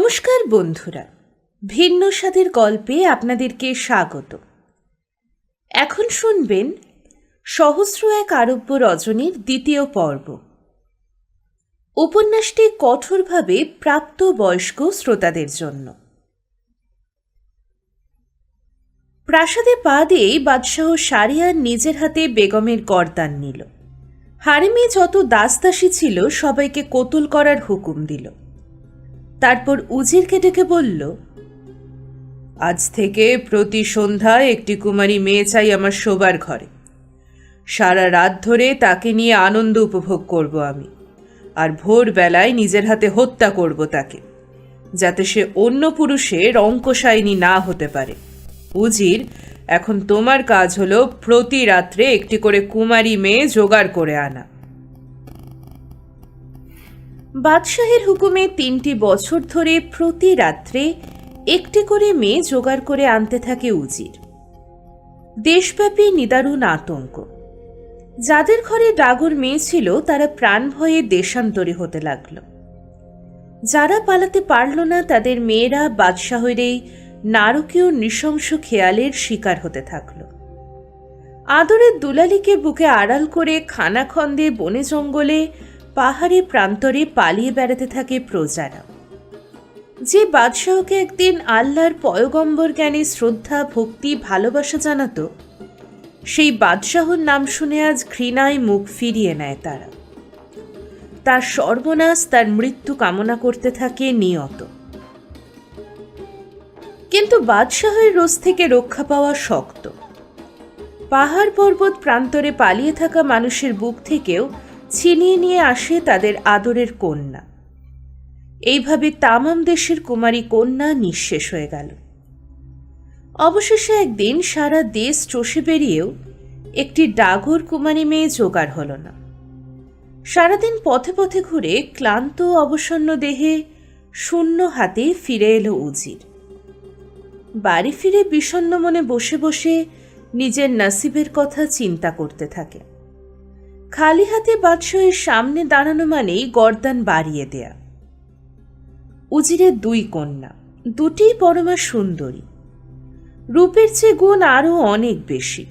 নমস্কার বন্ধুরা, ভিন্ন স্বাদের গল্পে আপনাদেরকে স্বাগত। এখন শুনবেন সহস্র এক আরব্য রজনীর দ্বিতীয় পর্ব। উপন্যাসটি কঠোরভাবে প্রাপ্ত বয়স্ক শ্রোতাদের জন্য। প্রাসাদে পা দিয়েই বাদশাহ সারিয়ার নিজের হাতে বেগমের গরদান নিল। হারেমে যত দাসদাসী ছিল, সবাইকে কতুল করার হুকুম দিল। তারপর উজিরকে ডেকে বলল, আজ থেকে প্রতি সন্ধ্যায় একটি কুমারী মেয়ে চাই আমার শোবার ঘরে। সারা রাত ধরে তাকে নিয়ে আনন্দ উপভোগ করব আমি, আর ভোরবেলায় নিজের হাতে হত্যা করব তাকে, যাতে সে অন্য পুরুষের অঙ্কশায়নী না হতে পারে। উজির, এখন তোমার কাজ হলো প্রতি রাত্রে একটি করে কুমারী মেয়ে জোগাড় করে আনা। বাদশাহের হুকুমে তিনটি বছর ধরে প্রতি রাত্রে একটি করে মেয়ে জোগাড় করে আনতে থাকে উজির। দেশব্যাপী নিদারুণ আতঙ্ক। যাদের ঘরে ডাগর মেয়ে ছিল, তারা প্রাণ ভয়ে দেশান্তরী হতে লাগল। যারা পালাতে পারল না, তাদের মেয়েরা বাদশাহের এই নারকীয় নৃশংস খেয়ালের শিকার হতে থাকল। আদরের দুলালিকে বুকে আড়াল করে খানাখন্দে বনে জঙ্গলে পাহাড়ে প্রান্তরে পালিয়ে বেড়াতে থাকে প্রজারা। যে বাদশাহকে একদিন আল্লাহর পয়গম্বর জ্ঞানে শ্রদ্ধা, ভক্তি, ভালোবাসা জানাতো, সেই বাদশাহর নাম শুনে আজ ঘৃণায় মুখ ফিরিয়ে নেয় তারা। তার সর্বনাশ, তার মৃত্যু কামনা করতে থাকে নিয়ত। কিন্তু বাদশাহের রোজ থেকে রক্ষা পাওয়া শক্ত। পাহাড় পর্বত প্রান্তরে পালিয়ে থাকা মানুষের বুক থেকেও ছিনিয়ে নিয়ে আসে তাদের আদরের কন্যা। এইভাবে তামাম দেশের কুমারী কন্যা নিঃশেষ হয়ে গেল। অবশেষে একদিন সারা দেশ চষে বেরিয়েও একটি ডাগর কুমারী মেয়ে জোগাড় হল না। সারাদিন পথে পথে ঘুরে ক্লান্ত, অবসন্ন দেহে শূন্য হাতে ফিরে এলো উজির। বাড়ি ফিরে বিষণ্ণ মনে বসে বসে নিজের নাসিবের কথা চিন্তা করতে থাকে। খালি হাতে বাদশাহের সামনে দাঁড়ানো মানেই গর্দান বাড়িয়ে দেয়া। উজিরের দুই কন্যা দুটি পরমা সুন্দরী। রূপের চেয়ে গুণ আরও অনেক বেশি।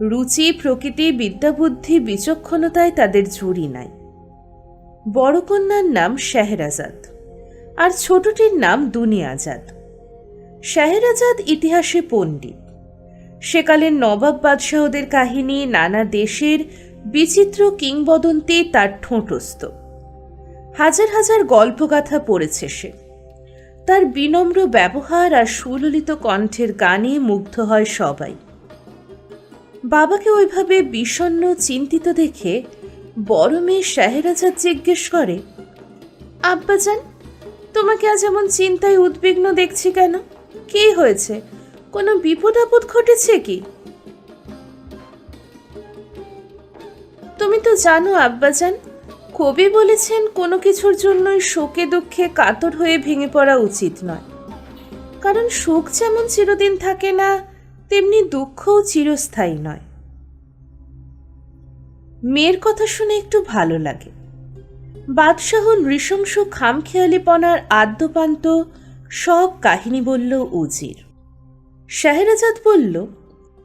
রুচি, প্রকৃতি, বিদ্যাবুদ্ধি, বিচক্ষণতায় তাদের ঝুড়ি নাই। বড় কন্যার নাম শেহরাজাদ আর ছোটটির নাম দুনিয়াজাদ। শেহরাজাদ ইতিহাসে পণ্ডিত। সেকালের নবাব বাদশাহদের কাহিনী, নানা দেশের বিচিত্র কিংবদন্তি তার ঠোঁটস্থ। হাজার হাজার গল্পগাথা পড়েছে সে। তার বিনম্র ব্যবহার আর সুললিত কণ্ঠের গানে মুগ্ধ হয় সবাই। বাবাকে ওইভাবে বিষণ্ন চিন্তিত দেখে বড় মেয়ে শাহেরাজাদ জিজ্ঞেস করে, আব্বাজান, তোমাকে আজ এমন চিন্তায় উদ্বিগ্ন দেখছি কেন? কি হয়েছে? কোনো বিপদ আপদ ঘটেছে কি? তুমি তো জানো, আব্বাজান, কবি বলেছেন, কোনো কিছুর জন্যই শোকে দুঃখে কাতর হয়ে ভেঙে পড়া উচিত নয়। কারণ সুখ যেমন চিরদিন থাকে না, তেমনি দুঃখও চিরস্থায়ী নয়। মেয়ের কথা শুনে একটু ভালো লাগে। বাদশাহ নৃশংস খামখেয়ালিপনার আদ্যপান্ত সব কাহিনী বলল উজির। শাহেরাজাদ বলল,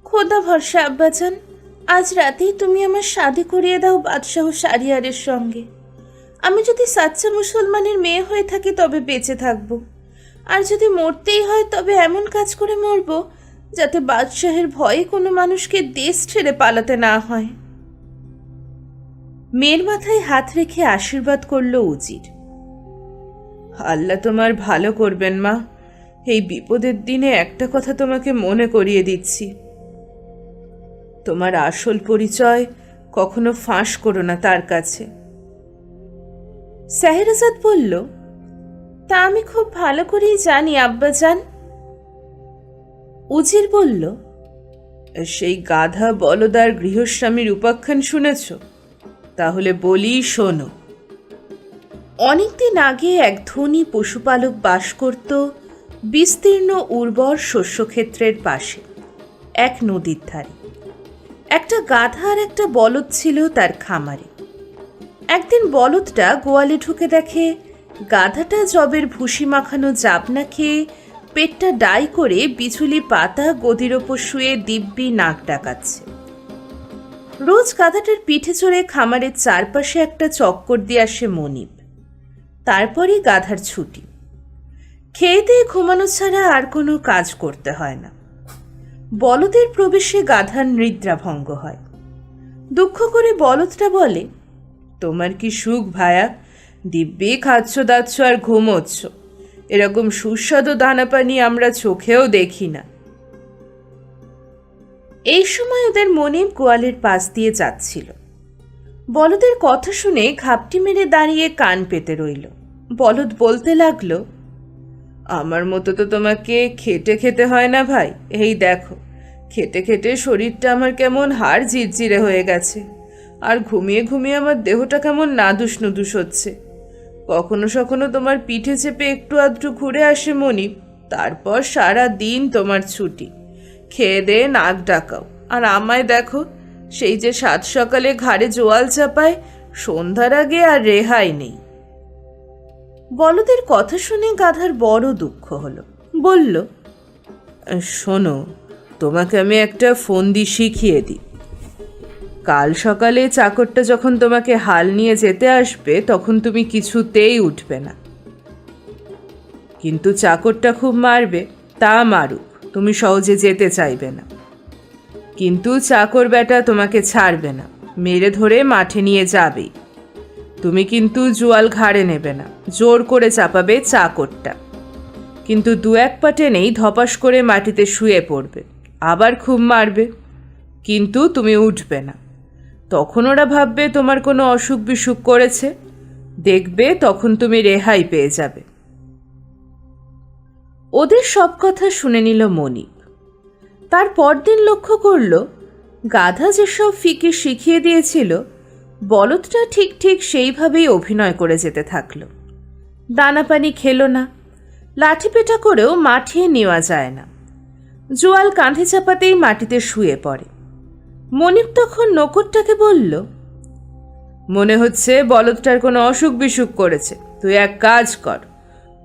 খোদা ভরসা, আব্বাজান আজ রাতেই তুমি আমার শাদি করিয়ে দাও বাদশাহ সারিয়ারের সঙ্গে। আমি যদি সাচ্চা মুসলমানের মেয়ে হয়ে থাকি তবে বেঁচে থাকব। আর যদি মরতেই হয় তবে এমন কাজ করে মরব যাতে বাদশাহের ভয়ে কোনো মানুষকে দেশ ছেড়ে পালাতে না হয়। মেয়ের মাথায় হাত রেখে আশীর্বাদ করল উজির। আল্লাহ তোমার ভালো করবেন মা। এই বিপদের দিনে একটা কথা তোমাকে মনে করিয়ে দিচ্ছি। তোমার আসল পরিচয় কখনো ফাঁস করো না তার কাছে। সাহেরাজাদ বলল, তা আমি খুব ভালো করেই জানি, আব্বাজান। উজির বলল, সেই গাধা বলদার গৃহস্বামীর উপাখ্যান শুনেছ? তাহলে বলি শোনো। অনেকদিন আগে এক ধনী পশুপালক বাস করত বিস্তীর্ণ উর্বর শস্যক্ষেত্রের পাশে, এক নদীর ধারে। একটা গাধা আর একটা বলদ ছিল তার খামারে। একদিন বলদটা গোয়ালে ঢুকে দেখে, গাধাটা জবের ভুসি মাখানো জাবনা খেয়ে পেটটা ডাই করে বিছুলি পাতা গদির ওপর শুয়ে দিব্যি নাক ডাকাচ্ছে। রোজ গাধাটার পিঠে চড়ে খামারের চারপাশে একটা চক্কর দিয়ে আসে মনিব। তারপরই গাধার ছুটি। খেয়ে দিয়ে ঘুমানো ছাড়া আর কোনো কাজ করতে হয় না। বলদের প্রবেশে গাধার নিদ্রা ভঙ্গ হয়। দুঃখ করে বলদটা বলে, তোমার কি সুখ ভায়া? দিব্যি খাচ্ছ, দাচ্ছ আর ঘুমোচ্ছ। এরকম সুস্বাদু দানা পানি আমরা চোখেও দেখি না। এই সময় ওদের মনিব গোয়ালের পাশ দিয়ে যাচ্ছিল। বলদের কথা শুনে ঘাপটি মেরে দাঁড়িয়ে কান পেতে রইল। বলদ বলতে লাগল আমার মতো তো তোমাকে খেটে খেতে হয় না ভাই? এই দেখো, খেটে খেটে শরীরটা আমার কেমন হাড় জিরজিরে হয়ে গেছে। আর ঘুমিয়ে ঘুমিয়ে আমার দেহটা কেমন নাদুস নুদুস হচ্ছে। কখনো সখনো তোমার পিঠে চেপে একটু আধটু ঘুরে আসে মনি তারপর সারা দিন তোমার ছুটি। খেয়ে দে, নাক ডাকাও। আর আমায় দেখো, সেই যে সাত সকালে ঘাড়ে জোয়াল চাপায়, সন্ধ্যার আগে আর রেহাই নেই। বলদের কথা শুনে গাধার বড় দুঃখ হলো। বলল, শোনো, তোমাকে আমি একটা ফোন ফন্দি শিখিয়ে দিই। কাল সকালে চাকরটা যখন তোমাকে হাল নিয়ে যেতে আসবে, তখন তুমি কিছুতেই উঠবে না। কিন্তু চাকরটা খুব মারবে, তা মারুক, তুমি সহজে যেতে চাইবে না। কিন্তু চাকর বেটা তোমাকে ছাড়বে না, মেরে ধরে মাঠে নিয়ে যাবেই। তুমি কিন্তু জোয়াল ঘাড়ে নেবে না। জোর করে চাপাবে চাকরটা। কিন্তু দু এক পা টেনেই ধপাস করে মাটিতে শুয়ে পড়বে। আবার খুব মারবে। কিন্তু তুমি উঠবে না। তখন ওরা ভাববে তোমার কোনো অসুখ বিসুখ করেছে। দেখবে তখন তুমি রেহাই পেয়ে যাবে। ওদের সব কথা শুনে নিল মনিব। তার পরদিন লক্ষ্য করল, গাধা যেসব ফিকে শিখিয়ে দিয়েছিল বলদটা ঠিক ঠিক সেইভাবেই অভিনয় করে যেতে থাকল। দানা পানি খেলো না। লাঠি পেটা করেও মাঠিয়ে নেওয়া যায় না। জোয়াল কাঁধে চাপাতেই মাটিতে শুয়ে পড়ে। মনিব তখন নকরটাকে বলল, মনে হচ্ছে বলদটার কোনো অসুখ বিসুখ করেছে। তুই এক কাজ কর।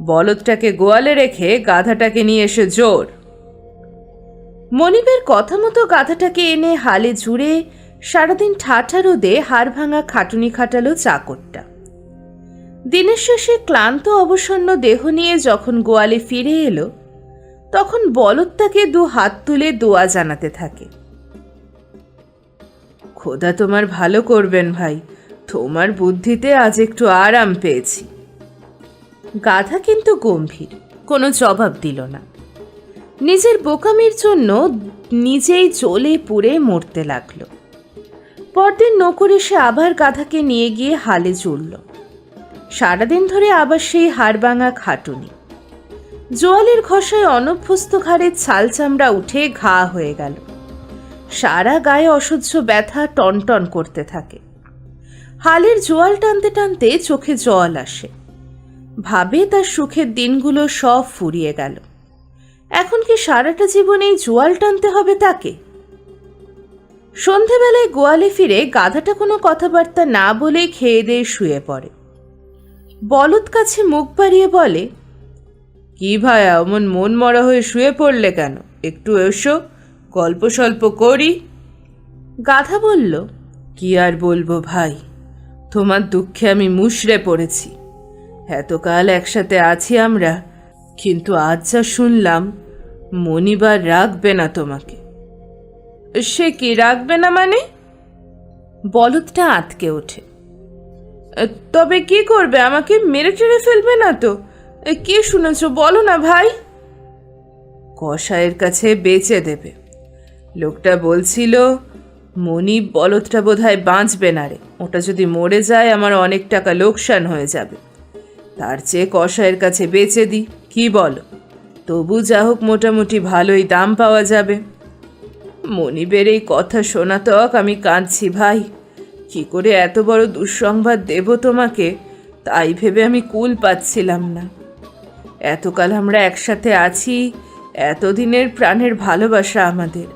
বলদটাকে গোয়ালে রেখে গাধাটাকে নিয়ে এসে জোর। মনিবের কথা মতো গাধাটাকে এনে হালে জুড়ে সারাদিন ঠাঠা রোদে হাড় ভাঙা খাটুনি খাটালো চাকরটা। দিনের শেষে ক্লান্ত অবসন্ন দেহ নিয়ে যখন গোয়ালে ফিরে এলো, তখন বলদ তাকে দু হাত তুলে দোয়া জানাতে থাকে। খোদা তোমার ভালো করবেন ভাই, তোমার বুদ্ধিতে আজ একটু আরাম পেয়েছি। গাধা কিন্তু গম্ভীর, কোনো জবাব দিল না। নিজের বোকামির জন্য নিজেই জ্বলে পুড়ে মরতে লাগল। পরদিন নকর এসে আবার গাধাকে নিয়ে গিয়ে হালে চড়ল। সারাদিন ধরে আবার সেই হাড়ভাঙা খাটুনি। জোয়ালের ঘষায় অনভ্যস্ত ঘাড়ের ছাল চামড়া উঠে ঘা হয়ে গেল। সারা গায়ে অসহ্য ব্যথা টনটন করতে থাকে। হালের জোয়াল টানতে টানতে চোখে জল আসে। ভাবে তার সুখের দিনগুলো সব ফুরিয়ে গেল। এখন কি সারাটা জীবনেই জোয়াল টানতে হবে তাকে? সন্ধেবেলায় গোয়ালে ফিরে গাধাটা কোনো কথাবার্তা না বলে খেয়ে দিয়ে শুয়ে পড়ে। বলদ কাছে মুখ বাড়িয়ে বলে, কি ভাইয়া অমন মন মরা হয়ে শুয়ে পড়লে কেন? একটু এসো, গল্প স্বল্প করি। গাধা বলল, কি আর বলব ভাই, তোমার দুঃখে আমি মুশড়ে পড়েছি। এতকাল একসাথে আছি আমরা, কিন্তু আজ যা শুনলাম, মনিবার রাখবে না তোমাকে। সে কি রাখবে না মানে? বলদটা আতকে ওঠে। তবে কি করবে? আমাকে মেরে টেরে ফেলবে না তো? এ, কি শুনেছ? বলো না ভাই। কসাইয়ের কাছে বেচে দেবে। লোকটা বলছিল মনি বলদটা বোধহয় বাঁচবে না রে। ওটা যদি মরে যায় আমার অনেক টাকা লোকসান হয়ে যাবে। তার চেয়ে কসাইয়ের কাছে বেচে দিই কি বলো? তবু যা হোক মোটামুটি ভালোই দাম পাওয়া যাবে। মনিবের এই কথা শোনা তক আমি কাঁদছি, ভাই। কি করে এত বড় দুঃসংবাদ দেব তোমাকে? তাই ভেবে আমি কুল পাচ্ছিলাম না। এতকাল আমরা একসাথে আছি, এতদিনের প্রাণের ভালোবাসা আমাদের।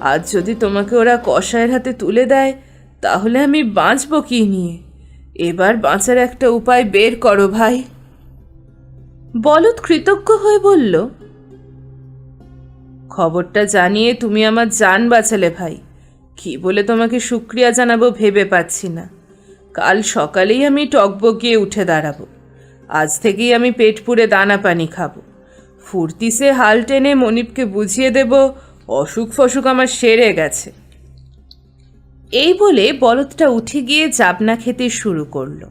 আজ যদি তোমাকে ওরা কষায়ের হাতে তুলে দেয়, তাহলে আমি বাঁচবো কি নিয়ে? এবার বাঁচার একটা উপায় বের করো, ভাই। বলদ কৃতজ্ঞ হয়ে বলল খবরটা জানিয়ে তুমি আমার জান বাঁচালে ভাই। কি বলে তোমাকে শুক্রিয়া জানাব ভেবে পাচ্ছি না। কাল সকালেই আমি টকবগিয়ে উঠে দাঁড়াবো। আজ থেকেই আমি পেট পুড়ে দানা পানি খাব। ফুর্তিসে হাল টেনে মনিপকে বুঝিয়ে দেব, অসুখ ফসুখ আমার সেরে গেছে। এই বলে বলদটা উঠে গিয়ে জাবনা খেতে শুরু করল।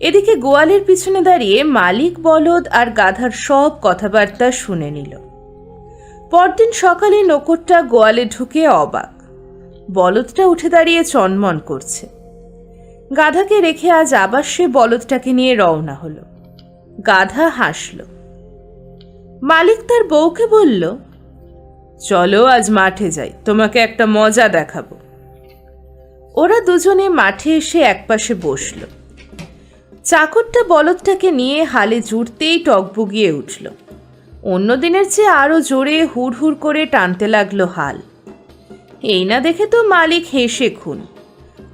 এদিকে গোয়ালের পিছনে দাঁড়িয়ে মালিক, বলদ আর গাধার সব কথাবার্তা শুনে নিল। পরদিন সকালে নকরটা গোয়ালে ঢুকে অবাক। বলদটা উঠে দাঁড়িয়ে চনমন করছে। গাধাকে রেখে আজ আবার সে বলদটাকে নিয়ে রওনা হলো। গাধা হাসল। মালিক তার বউকে বলল, চলো আজ মাঠে যাই, তোমাকে একটা মজা দেখাবো। ওরা দুজনে মাঠে এসে একপাশে বসল। চাকরটা বলদটাকে নিয়ে হালে জুড়তেই টকবুগিয়ে উঠল। অন্য দিনের চেয়ে আরও জোরে হুড় হুড় করে টানতে লাগল হাল। এই না দেখে তো মালিক হেসে খুন।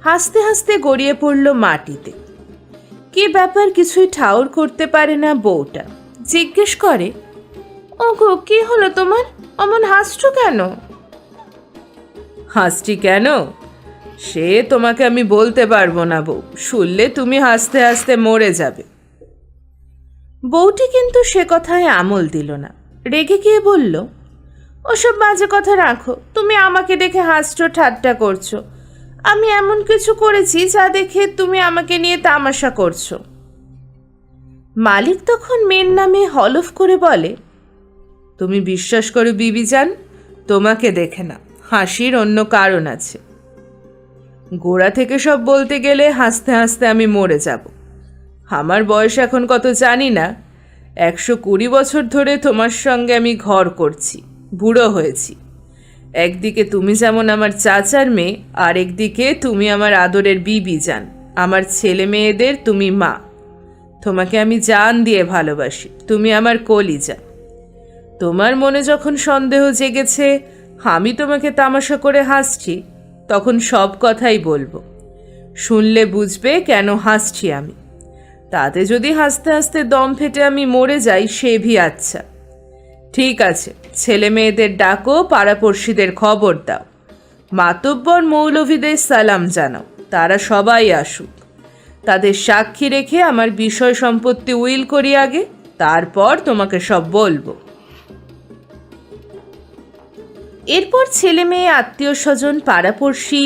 হাসতে হাসতে গড়িয়ে পড়ল মাটিতে। কি ব্যাপার কিছুই ঠাউর করতে পারে না বউটা। জিজ্ঞেস করে, ওগো, কি হলো তোমার? অমন হাসছো কেন? হাসছি কেন? সে তোমাকে আমি বলতে পারব না বউ। শুনলে তুমি হাসতে হাসতে মরে যাবে। বউটি কিন্তু সে কথায় আমল দিল না। রেগে গিয়ে বলল, ওসব বাজে কথা রাখো, তুমি আমাকে দেখে হাসছো, ঠাট্টা করছ। আমি এমন কিছু করেছি যা দেখে তুমি আমাকে নিয়ে তামাশা করছ। মালিক তখন মেয়ের নামে হলফ করে বলে, তুমি বিশ্বাস করো বিবি যান তোমাকে দেখে না, হাসির অন্য কারণ আছে। গোড়া থেকে সব বলতে গেলে হাসতে হাসতে আমি মরে যাব। আমার বয়স এখন কত জানি না। একশো কুড়ি বছর ধরে তোমার সঙ্গে আমি ঘর করছি, বুড়ো হয়েছি। একদিকে তুমি যেমন আমার চাচার মেয়ে আর একদিকে তুমি আমার আদরের বিবি যান আমার ছেলে মেয়েদের তুমি মা। তোমাকে আমি জান দিয়ে ভালোবাসি, তুমি আমার কলিজা। তোমার মনে যখন সন্দেহ জেগেছে, আমি তোমাকে তামাশা করে হাসছি, তখন সব কথাই বলব। শুনলে বুঝবে কেন হাসছি আমি। তাতে যদি হাসতে হাসতে দম ফেটে আমি মরে যাই, সে ভি আচ্ছা। ঠিক আছে, ছেলে মেয়েদের ডাকো, পাড়াপড়শিদের খবর দাও। মাতব্বর মৌলভীদের সালাম জানাও, তারা সবাই আসুক। তাদের সাক্ষী রেখে আমার বিষয় সম্পত্তি উইল করি আগে, তারপর তোমাকে সব বলব। এরপর ছেলে মেয়ে, আত্মীয় স্বজন, পাড়াপড়শি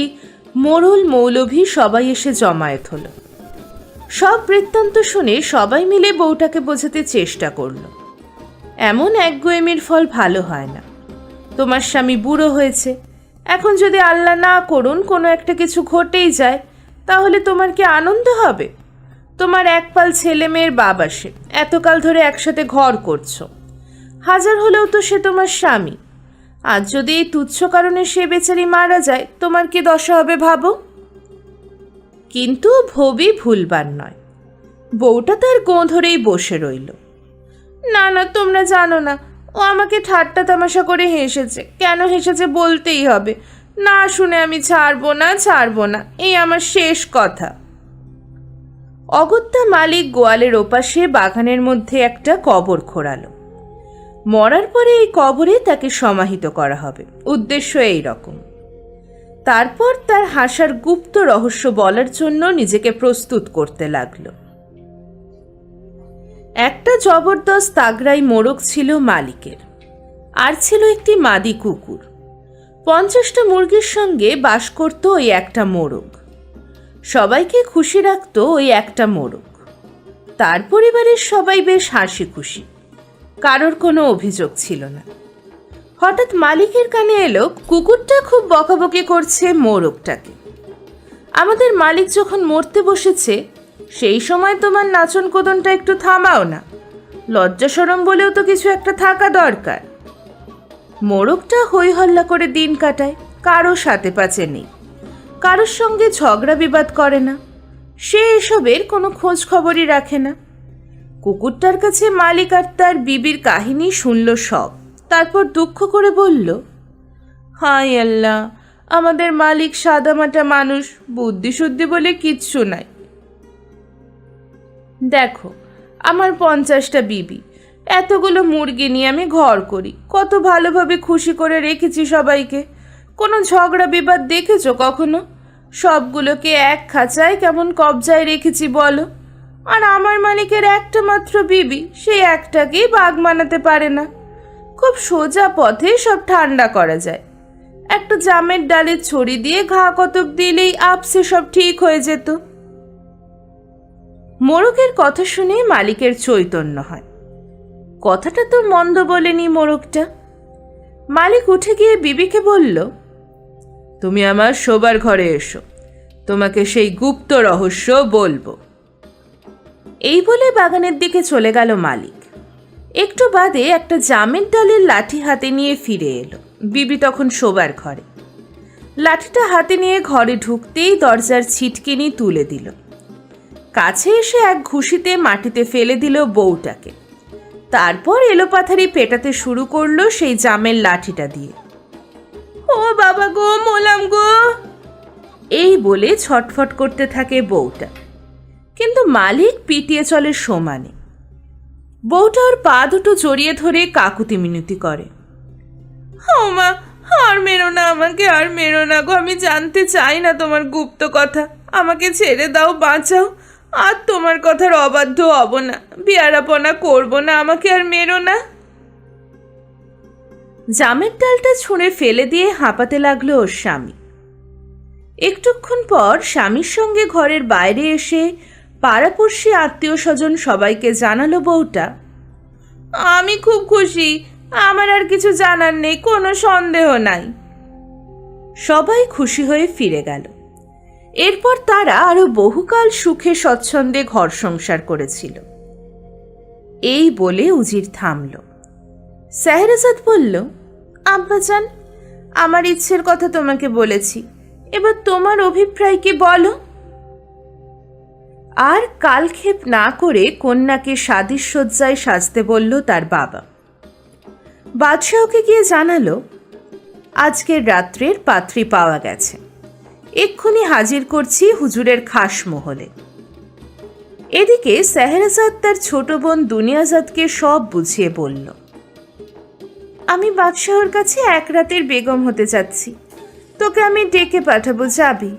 মোড়ল মৌলভী সবাই এসে জমায়েত হলো। সব বৃত্তান্ত শুনে সবাই মিলে বউটাকে বোঝাতে চেষ্টা করল। এমন একগুয়েমির ফল ভালো হয় না। তোমার স্বামী বুড়ো হয়েছে। এখন যদি আল্লাহ না করুন, কোনো একটা কিছু ঘটেই যায়, তাহলে তোমার কি আনন্দ হবে? তোমার একপাল ছেলে মেয়ের বাবা সে এতকাল ধরে একসাথে ঘর করছ। হাজার হলেও তো সে তোমার স্বামী। আজ যদি এই তুচ্ছ কারণে সে বেচারি মারা যায়, তোমার কি দশা হবে ভাবো? কিন্তু ভবি ভুলবার নয়। বউটা তার গোঁ ধরেই বসে রইল। না না, তোমরা জানো না, ও আমাকে ঠাট্টা তামাশা করে হেসেছে। কেন হেসেছে বলতেই হবে। না শুনে আমি ছাড়বো না ছাড়বো না, এই আমার শেষ কথা। অগত্যা মালিক গোয়ালের ওপাশে বাগানের মধ্যে একটা কবর খোঁড়ালো। মরার পরে এই কবরে তাকে সমাহিত করা হবে। উদ্দেশ্য এই রকম। তারপর তার হাসার গুপ্ত রহস্য বলার জন্য নিজেকে প্রস্তুত করতে লাগল। একটা জবরদস্ত তাগড়াই মোরগ ছিল মালিকের। আর ছিল একটি মাদি কুকুর। পঞ্চাশটা মুরগির সঙ্গে বাস করত ওই একটা মোরগ। সবাইকে খুশি রাখত ওই একটা মোরগ। তার পরিবারের সবাই বেশ হাসি খুশি কারোর কোনো অভিযোগ ছিল না। হঠাৎ মালিকের কানে এলো, কুকুরটা খুব বকাবকি করছে মোরগটাকে। আমাদের মালিক যখন মরতে বসেছে, সেই সময় তোমার নাচন কোদনটা একটু থামাও না। লজ্জা সরম বলেও তো কিছু একটা থাকা দরকার। মোরগটা হই হল্লা করে দিন কাটায়, কারও সাথে পাচে নেই। কারোর সঙ্গে ঝগড়া বিবাদ করে না। সে এসবের কোনো খোঁজ খবরই রাখে না। কুকুরটার কাছে মালিক আর তার বিবির কাহিনী শুনল সব। তারপর দুঃখ করে বলল হাই আল্লাহ, আমাদের মালিক সাদামাটা মানুষ বুদ্ধি শুদ্ধি বলে কিচ্ছু নাই। দেখো, আমার পঞ্চাশটা বিবি, এতগুলো মুরগি নিয়ে আমি ঘর করি, কত ভালোভাবে খুশি করে রেখেছি সবাইকে। কোনো ঝগড়া বিবাদ দেখেছ কখনো? সবগুলোকে এক খাঁচায় কেমন কবজায় রেখেছি বলো। আর আমার মালিকের একটা মাত্র বিবি সেই একটাকেই বাঘ মানাতে পারে না। খুব সোজা পথে সব ঠান্ডা করা যায়। একটা জামের ডালে ছড়ি দিয়ে ঘা কতক দিলেই আপসে সব ঠিক হয়ে যেত। মোরগের কথা শুনে মালিকের চৈতন্য হয়। কথাটা তো মন্দ বলেনি মোরগটা। মালিক উঠে গিয়ে বিবিকে বলল, তুমি আমার শোবার ঘরে এসো, তোমাকে সেই গুপ্ত রহস্য বলব। এই বলে বাগানের দিকে চলে গেল মালিক। একটু বাদে একটা জামের ডালের লাঠি হাতে নিয়ে ফিরে এলো। বিবি তখন শোবার ঘরে। লাঠিটা হাতে নিয়ে ঘরে ঢুকতেই দরজার ছিটকিনি তুলে দিল। কাছে এসে এক ঘুষিতে মাটিতে ফেলে দিল বউটাকে। তারপর এলোপাথারি পেটাতে শুরু করল সেই জামের লাঠিটা দিয়ে। ও বাবা গো, মোলাম গো! এই বলে ছটফট করতে থাকে বউটা। কিন্তু মালিক পিটিয়ে চলে সমানে। বউটা ওর পা দুটো জড়িয়ে ধরে কাকুতি মিনতি করে। মা, আর মেরো না আমাকে, আর মেরো না গো, আমি জানতে চাই না তোমার গুপ্ত কথা। আমাকে ছেড়ে দাও, বাঁচাও। আর তোমার কথার অবাধ্য হব না, বিয়ারাপনা করব না, আমাকে আর মেরো না। জামের ডালটা ছুঁড়ে ফেলে দিয়ে হাঁপাতে লাগল ওর স্বামী। একটুক্ষণ পর স্বামীর সঙ্গে ঘরের বাইরে এসে পাড়াপড়শি আত্মীয় স্বজন সবাইকে জানালো বউটা। আমি খুব খুশি, আমার আর কিছু জানার নেই, কোনো সন্দেহ নাই। সবাই খুশি হয়ে ফিরে গেল। এরপর তারা আরও বহুকাল সুখে স্বচ্ছন্দে ঘর সংসার করেছিল। এই বলে উজির থামল। সাহেরাজাদ বলল আব্বাজান আমার ইচ্ছের কথা তোমাকে বলেছি। এবার তোমার অভিপ্রায় কি বলো? আর কালক্ষেপ না করে কন্যাকে সাদিসজ্জায় সাজতে বলল তার বাবা। বাদশাহকে গিয়ে জানালো, আজকের রাত্রের পাত্রী পাওয়া গেছে। এক্ষুনি হাজির করছি হুজুরের খাস মহলে। এদিকে সেহেরাজাদ তার ছোট বোন দুনিয়াজাদকে সব বুঝিয়ে বলল, আমি বাদশাহর কাছে এক রাতের বেগম হতে চাচ্ছি তোকে আমি ডেকে পাঠাবো, যাবি?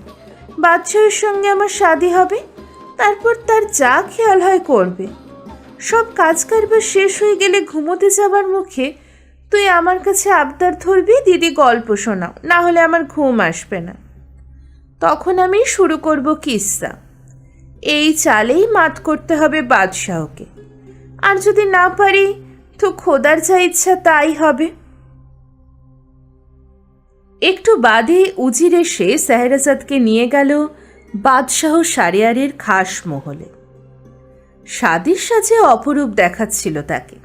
বাদশাহের সঙ্গে আমার শাদি হবে? তারপর তার যা খেয়াল হয় করবে। সব কাজ কারবার শেষ হয়ে গেলে ঘুমোতে যাবার মুখে তুই আমার কাছে আবদার ধরবি, দিদি গল্প শোনাও, না হলে আমার ঘুম আসবে না। তখন আমি শুরু করব কিস্সা। এই চালেই মাত করতে হবে বাদশাহকে। আর যদি না পারি, তো খোদার যা ইচ্ছা তাই হবে। একটু বাদে উজির এসে সেহেরাজাদকে নিয়ে গেল বাদশাহ সারিয়ারের খাস মহলে। স্বাদের সাজে অপরূপ দেখাচ্ছিল তাকে।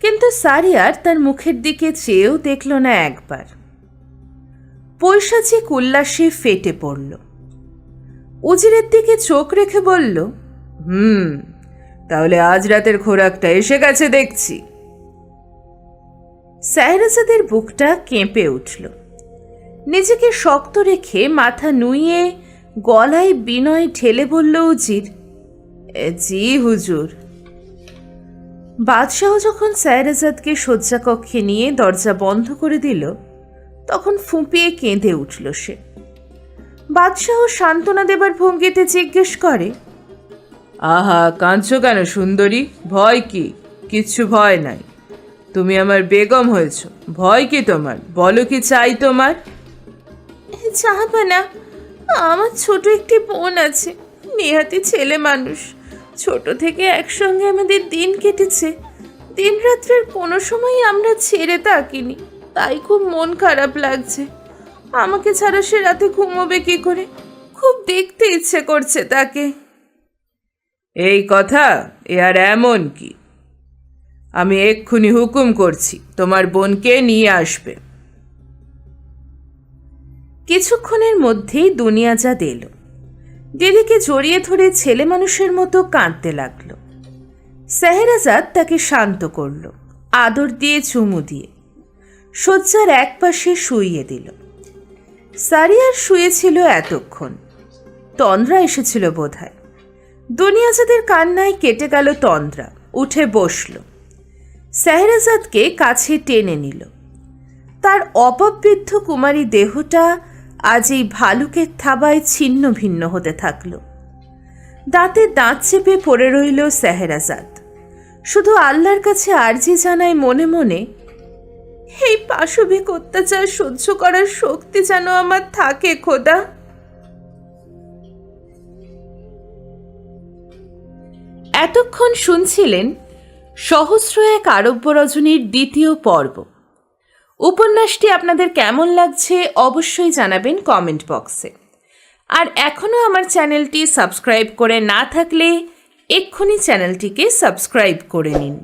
কিন্তু সারিয়ার তার মুখের দিকে চেয়েও দেখল না একবার। পৈশাচিক উল্লাসে ফেটে পড়ল। উজিরের দিকে চোখ রেখে বলল, হুম, তাহলে আজ রাতের খোরাকটা এসে গেছে দেখছি। সায়রাজাদের বুকটা কেঁপে উঠল। নিজেকে শক্ত রেখে মাথা নুইয়ে গলায় বিনয় ঠেলে বলল উজির জি হুজুর। বাদশাহ যখন সায়রাজাদকে শয্যাকক্ষে নিয়ে দরজা বন্ধ করে দিল, তখন ফুঁপিয়ে কেঁদে উঠল সে। বাদশাহ সান্ত্বনা দেবার ভঙ্গিতে জিজ্ঞেস করে, আহা, কাঁদছ কেন সুন্দরী? ভয় কি? কিচ্ছু ভয় নাই। তুমি আমার বেগম হয়েছ। ভয় কি তোমার? বলো কি চাই তোমার? চাহাবা না। আমার ছোট একটি বোন আছে, নেহাতি ছেলে মানুষ। ছোট থেকে একসঙ্গে আমাদের দিন কেটেছে। দিন রাত্রের কোনো সময় আমরা ছেড়ে তাকিনি, তাই খুব মন খারাপ লাগছে। আমাকে ছাড়া সে রাতে ঘুমোবে কি করে? খুব দেখতে ইচ্ছে করছে তাকে। এই কথা, এ আর এমন কি? আমি এক্ষুনি হুকুম করছি, তোমার বোনকে নিয়ে আসবে। কিছুক্ষণের মধ্যেই দুনিয়াজাদ এলো দিদিকে জড়িয়ে ধরে ছেলে মানুষের মতো কাঁদতে লাগল। সেহেরাজাদ তাকে শান্ত করল, আদর দিয়ে চুমু দিয়ে। শয্যার এক পাশে শুইয়ে দিল। সারিয়ার শুয়েছিল এতক্ষণ। তন্দ্রা এসেছিল বোধহয়। দুনিয়াজাদের কান্নায় কেটে গেল তন্দ্রা, উঠে বসল। শাহরাজাদকে কাছে টেনে নিল। তার অপবৃদ্ধ কুমারী দেহটা আজ এই ভালুকের থাবায় ছিন্ন ভিন্ন হতে থাকল। দাঁতে দাঁত চেপে পড়ে রইল সেহেরাজাদ। শুধু আল্লাহর কাছে আর্জি জানায় মনে মনে এই পাশবিক অত্যাচার সহ্য করার শক্তি যেন আমার থাকে, খোদা। এতক্ষণ শুনছিলেন সহস্র এক আরব্য রজনীর দ্বিতীয় পর্ব। উপন্যাসটি আপনাদের কেমন লাগছে অবশ্যই জানাবেন কমেন্ট বক্সে। আর এখনও আমার চ্যানেলটি সাবস্ক্রাইব করে না থাকলে এক্ষুনি চ্যানেলটিকে সাবস্ক্রাইব করে নিন।